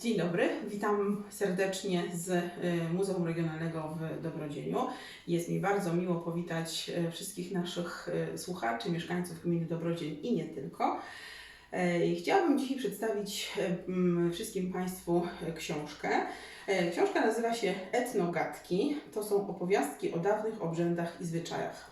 Dzień dobry, witam serdecznie z y, Muzeum Regionalnego w Dobrodzieniu. Jest mi bardzo miło powitać y, wszystkich naszych y, słuchaczy, mieszkańców gminy Dobrodzień i nie tylko. Y, Chciałabym dzisiaj przedstawić mm, wszystkim Państwu y, książkę. Y, Książka nazywa się Etnogatki. To są opowiastki o dawnych obrzędach i zwyczajach.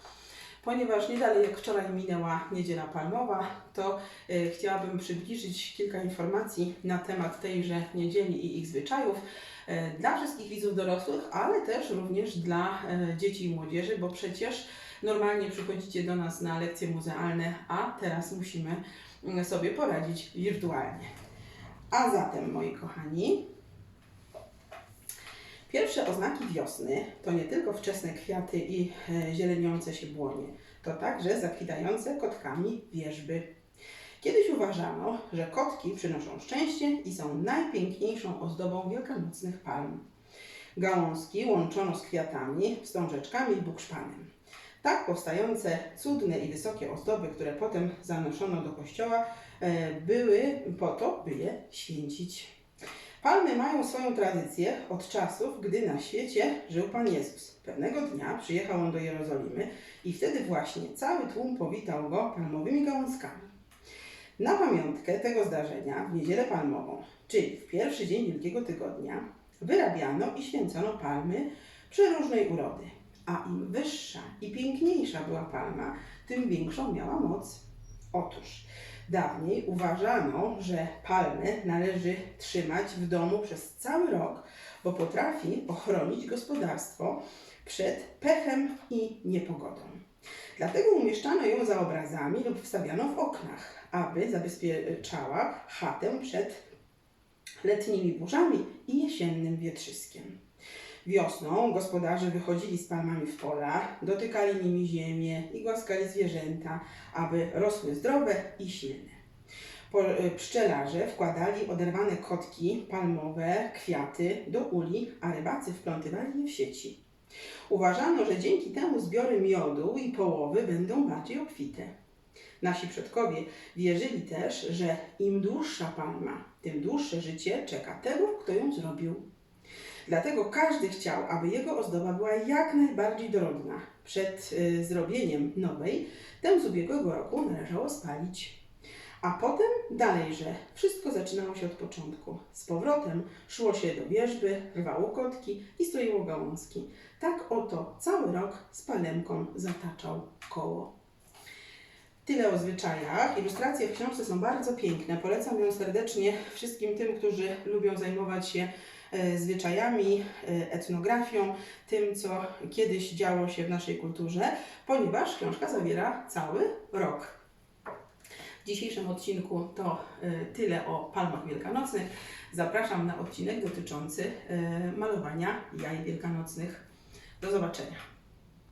Ponieważ nie dalej jak wczoraj minęła Niedziela Palmowa, to y, chciałabym przybliżyć kilka informacji na temat tejże niedzieli i ich zwyczajów y, dla wszystkich widzów dorosłych, ale też również dla y, dzieci i młodzieży, bo przecież normalnie przychodzicie do nas na lekcje muzealne, a teraz musimy y, sobie poradzić wirtualnie. A zatem, moi kochani, Pierwsze oznaki wiosny to nie tylko wczesne kwiaty i e, zieleniące się błonie, to także zakwitające kotkami wierzby. Kiedyś uważano, że kotki przynoszą szczęście i są najpiękniejszą ozdobą wielkanocnych palm. Gałązki łączono z kwiatami, wstążeczkami i bukszpanem. Tak powstające cudne i wysokie ozdoby, które potem zanoszono do kościoła, e, były po to, by je święcić. Palmy mają swoją tradycję od czasów, gdy na świecie żył Pan Jezus. Pewnego dnia przyjechał on do Jerozolimy i wtedy właśnie cały tłum powitał go palmowymi gałązkami. Na pamiątkę tego zdarzenia w niedzielę palmową, czyli w pierwszy dzień Wielkiego Tygodnia, wyrabiano i święcono palmy przeróżnej urody. A im wyższa i piękniejsza była palma, tym większą miała moc. Otóż Dawniej uważano, że palmę należy trzymać w domu przez cały rok, bo potrafi ochronić gospodarstwo przed pechem i niepogodą. Dlatego umieszczano ją za obrazami lub wstawiano w oknach, aby zabezpieczała chatę przed letnimi burzami i jesiennym wietrzyskiem. Wiosną gospodarze wychodzili z palmami w pola, dotykali nimi ziemię i głaskali zwierzęta, aby rosły zdrowe i silne. Y, Pszczelarze wkładali oderwane kotki palmowe, kwiaty do uli, a rybacy wplątywali je w sieci. Uważano, że dzięki temu zbiory miodu i połowy będą bardziej obfite. Nasi przodkowie wierzyli też, że im dłuższa palma, tym dłuższe życie czeka tego, kto ją zrobił. Dlatego każdy chciał, aby jego ozdoba była jak najbardziej dorodna. Przed y, zrobieniem nowej tę z ubiegłego roku należało spalić. A potem dalej, że wszystko zaczynało się od początku. Z powrotem szło się do wierzby, rwało kotki i stroiło gałązki. Tak oto cały rok z palemką zataczał koło. Tyle o zwyczajach. Ilustracje w książce są bardzo piękne. Polecam ją serdecznie wszystkim tym, którzy lubią zajmować się e, zwyczajami, e, etnografią, tym, co kiedyś działo się w naszej kulturze, ponieważ książka zawiera cały rok. W dzisiejszym odcinku to e, tyle o palmach wielkanocnych. Zapraszam na odcinek dotyczący malowania jaj wielkanocnych. Do zobaczenia.